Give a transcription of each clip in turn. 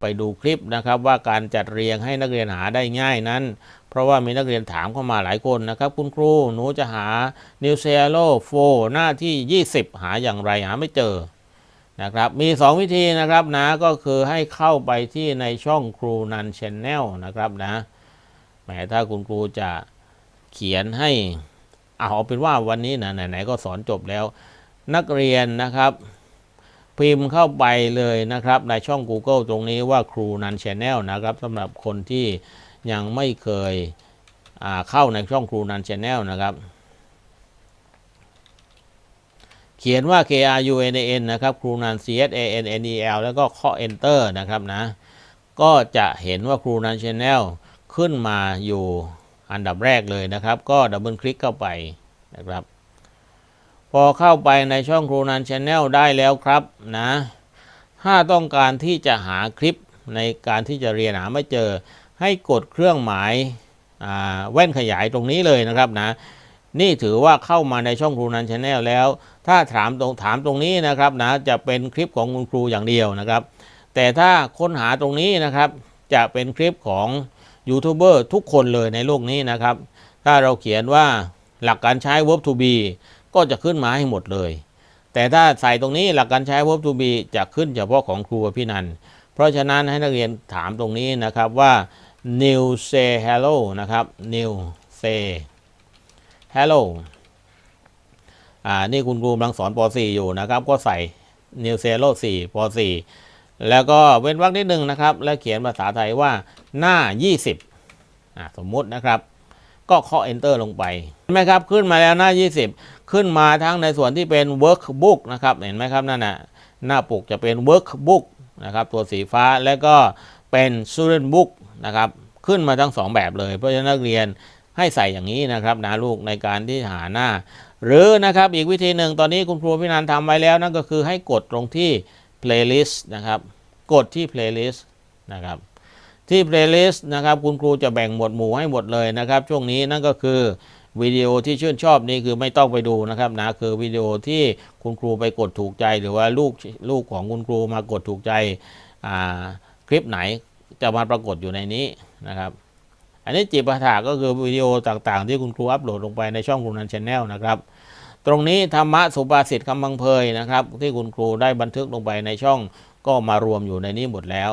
ไปดูคลิปนะครับ ว่าการจัดเรียงให้นักเรียนหาได้ง่ายนั้น เพราะว่ามีนักเรียนถามเข้ามาหลายคนนะครับ คุณครูหนูจะหา New c e l o 4หน้าที่ 20 หาอย่างไรหาไม่เจอนะครับมี 2 วิธีนะครับนะก็คือให้เข้าไปที่ในช่องครูนันชแนลนะครับนะแหมถ้าคุณครูจะเขียนให้เอาเป็นว่าวันนี้นะไหนๆก็สอนจบแล้ว นักเรียนนะครับ พิมพ์เข้าไปเลยนะครับ ในช่อง Google ตรงนี้ว่าครูนันชแนลนะครับสำหรับคนที่ยังไม่เคยเข้าในช่องครูนันชแนลนะครับ เขียนว่า K R U N A N นะครับครูนัน C S A N N E L แล้วก็เคา Enter นะครับนะ ก็จะเห็นว่าครูนันชแนลขึ้นมาอยู่อันดับแรกเลยนะครับ ก็ดับเบิลคลิกเข้าไปนะครับ พอเข้าไปในช่องครูนันชแนลได้แล้วครับนะถ้าต้องการที่จะหาคลิปในการที่จะเรียนหาไม่เจอ ให้กดเครื่องหมายแว่นขยายตรงนี้เลยนะครับนะนี่ถือว่าเข้ามาในช่องครูนันชแนลแล้ว ถ้าถามตรงถามตรงนี้นะครับนะจะเป็นคลิปของคุณครูอย่างเดียวนะครับ แต่ถ้าค้นหาตรงนี้นะครับ จะเป็นคลิปของยูทูบเบอร์ทุกคนเลยในโลกนี้นะครับ ถ้าเราเขียนว่าหลักการใช้ verb to be ก็จะขึ้นมาให้หมดเลย แต่ถ้าใส่ตรงนี้หลักการใช้ verb to be จะขึ้นเฉพาะของครูพี่นัน เพราะฉะนั้นให้นักเรียนถามตรงนี้นะครับว่า new say hello นะครับ new say hello อ่านี่คุณครูกำลังสอนป .4 อยู่นะครับ ก็ใส่ new say hello 4ป .4 แล้วก็เว้นวรรคนิดหนึ่งนะครับ แล้วเขียนภาษาไทยว่าหน้า 20อ่าสมมุตินะครับก็เคาะ enter ลงไปเห็นไหมครับ ขึ้นมาแล้วหน้า 20 ขึ้นมาทั้งในส่วนที่เป็น workbook นะครับ เห็นไหมครับนั่นน่ะหน้าปกจะเป็น workbook นะครับตัวสีฟ้าแล้วก็เป็น student book นะครับขึ้นมาทั้งสองแบบเลย เพราะฉะนั้นนักเรียนให้ใส่อย่างนี้นะครับนะลูกในการที่หาหน้า หรือนะครับอีกวิธีหนึ่งตอนนี้คุณครูพี่นันทำไว้แล้วนั่นก็คือให้กดตรงที่ playlist นะครับ กดที่ playlist นะครับที่ playlist นะครับคุณครูจะแบ่งหมวดหมู่ให้หมดเลยนะครับ ช่วงนี้นั่นก็คือ วิดีโอที่ชื่นชอบนี่คือไม่ต้องไปดูนะครับนะคือวิดีโอที่คุณครูไปกดถูกใจ หรือว่าลูกลูกของคุณครูมากดถูกใจคลิปไหนจะมาปรากฏอยู่ในนี้นะครับ อันนี้จิปาถาก็คือวิดีโอต่างๆ ที่คุณครูอัปโหลดลงไปในช่องครูนันชแนลนะครับ ตรงนี้ธรรมะสุภาษิตคำบังเพยนะครับ ที่คุณครูได้บันทึกลงไปในช่องก็มารวมอยู่ในนี้หมดแล้ว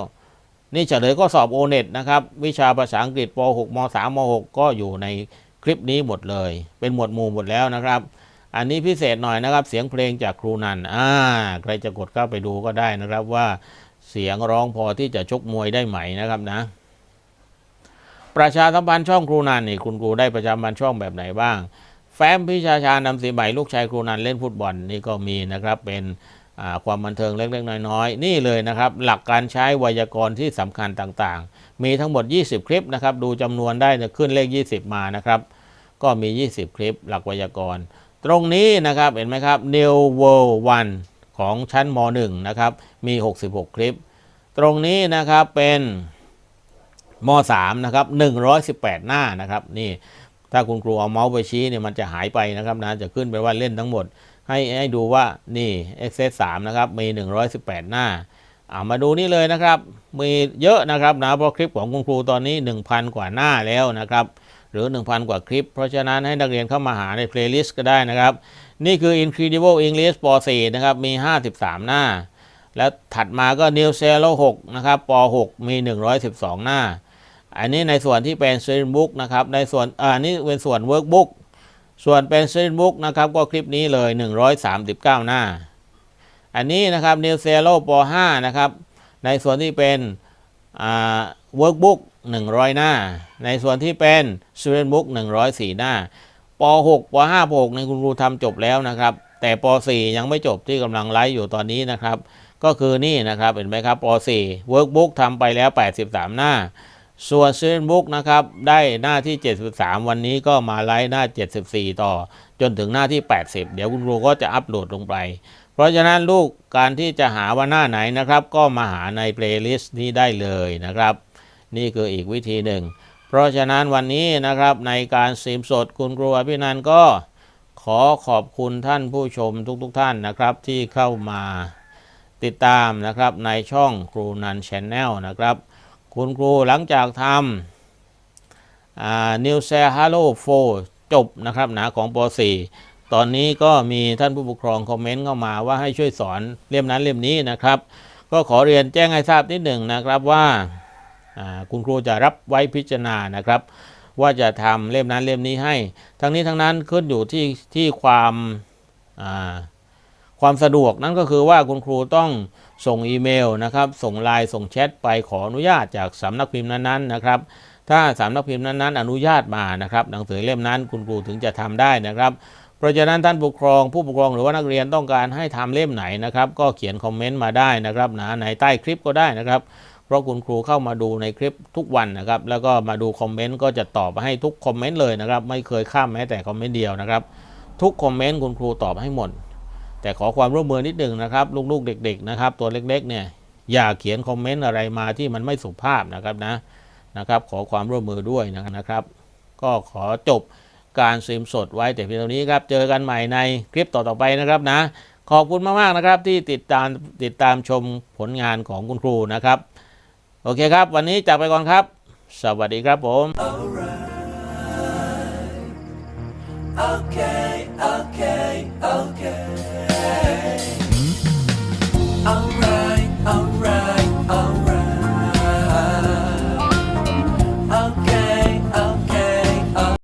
นี่เฉลยก็สอบโอเน็ตนะครับ วิชาภาษาอังกฤษป .6 ม .3 ม .6 ก็อยู่ใน ลิปนี้หมดเลย เป็นหมวดหมู่หมดแล้วนะครับ อันนี้พิเศษหน่อยนะครับ เสียงเพลงจากครูนันอ่าใครจะกดเข้าไปดูก็ได้นะครับว่าเสียงร้องพอที่จะชกมวยได้ไหมนะครับนะ ประชาสัมพันธ์ช่องครูนันนี่คุณครูได้ประชาสัมพันธ์ช่องแบบไหนบ้าง แฟ้มพิชาชานำสีใหม่ลูกชายครูนันเล่นฟุตบอลนี่ก็มีนะครับเป็นความบันเทิงเล็กๆ น้อยๆ นี่เลยนะครับ หลักการใช้ไวยากรณ์ที่สำคัญต่างๆ มีทั้งหมด 20 คลิปนะครับ ดูจำนวนได้ขึ้นเลข 20 มานะครับ ก็มี 20 คลิปหลักไวยากรณ์ ตรงนี้นะครับเห็นไหมครับ New World 1 ของชั้นม .1 นะครับ มี 66 คลิป ตรงนี้นะครับเป็นม .3 นะครับ 118 หน้านะครับนี่ถ้าคุณครูเอาเมาส์ไปชี้เนี่ยมันจะหายไปนะครับนะจะขึ้นไปว่าเล่นทั้งหมด ให้ให้ดูว่านี่ Access 3นะครับมี 118 หน้าเอามาดูนี่เลยนะครับ มีเยอะนะครับนะเพราะคลิปของคุณครูตอนนี้ 1,000 กว่าหน้าแล้วนะครับ หรือ 1,000 กว่าคลิป เพราะฉะนั้นให้นักเรียนเข้ามาหาใน playlist ก็ได้นะครับ นี่คือ Incredible English ป .4 นะครับ มี 53 หน้า แล้วถัดมาก็ New c e l o 6นะครับป .6 มี 112 หน้า อันนี้ในส่วนที่เป็น Student Book นะครับ ในส่วนอ่านี่เป็นส่วน Workbook ส่วนเป็น Student Book นะครับก็คลิปนี้เลย 139 หน้า อันนี้นะครับ New c e l o ป .5 นะครับ ในส่วนที่เป็นอ่า Workbook 100 หน้า ในส่วนที่เป็น Student Book 104 หน้าป .6 ป .5 ป .6 ในคุณครูทำจบแล้วนะครับ แต่ป .4 ยังไม่จบที่กำลังไลฟ์อยู่ตอนนี้นะครับ ก็คือนี่นะครับเห็นไหมครับป .4 Workbook ทำไปแล้ว 83 หน้า ส่วน Student Book นะครับ ได้หน้าที่ 73 วันนี้ก็มาไลฟ์หน้า 74 ต่อ จนถึงหน้าที่ 80 เดี๋ยวคุณครูก็จะอัปโหลดลงไป เพราะฉะนั้นลูกการที่จะหาว่าหน้าไหนนะครับ ก็มาหาใน playlist นี้ได้เลยนะครับ นี่คืออีกวิธีหนึ่ง เพราะฉะนั้นวันนี้นะครับในการสีมสดคุณครูอภินันก็ขอขอบคุณท่านผู้ชมทุกๆทท่านนะครับ ที่เข้ามาติดตามนะครับในช่องครูนันชแนลนะครับ คุณครูหลังจากทำนิวเซฮัลโลโฟจบนะครับหนาของป .4 ตอนนี้ก็มีท่านผู้ปกครองคอมเมนต์เข้ามาว่าให้ช่วยสอนเล่มนั้นเล่มนี้นะครับ ก็ขอเรียนแจ้งให้ทราบนิดหนึ่งนะครับว่า คุณครูจะรับไว้พิจารณานะครับ ว่าจะทำเล่มนั้นเล่มนี้ให้ ทั้งนี้ทั้งนั้นขึ้นอยู่ที่ที่ความความสะดวกนั่นก็คือว่าคุณครูต้องส่งอีเมลนะครับ ส่งไลน์ส่งแชทไปขออนุญาตจากสำนักพิมพ์นั้นๆนะครับ ถ้าสำนักพิมพ์นั้นๆ อนุญาตมานะครับ หนังสือเล่มนั้นคุณครูถึงจะทำได้นะครับเพราะฉะนั้นท่านปกครองผู้ปกครองหรือว่านักเรียนต้องการให้ทำเล่มไหนนะครับ ก็เขียนคอมเมนต์มาได้นะครับนะในใต้คลิปก็ได้นะครับ เพราะคุณครูเข้ามาดูในคลิปทุกวันนะครับ แล้วก็มาดูคอมเมนต์ก็จะตอบให้ทุกคอมเมนต์เลยนะครับ ไม่เคยข้ามแม้แต่คอมเมนต์เดียวนะครับ ทุกคอมเมนต์คุณครูตอบให้หมด แต่ขอความร่วมมือนิดหนึ่งนะครับ ลูกๆ เด็ก ๆ นะครับ ตัวเล็กๆเนี่ยอย่าเขียนคอมเมนต์อะไรมาที่มันไม่สุภาพนะครับนะนะครับ ขอความร่วมมือด้วยนะครับ ก็ขอจบการซีมสดไว้แต่เพียงเท่านี้ครับ เจอกันใหม่ในคลิปต่อๆไปนะครับนะ ขอบคุณมากๆนะครับที่ติดตามติดตามชมผลงานของคุณครูนะครับ โอเคครับ วันนี้จากไปก่อนครับ สวัสดีครับผม okay, okay, okay.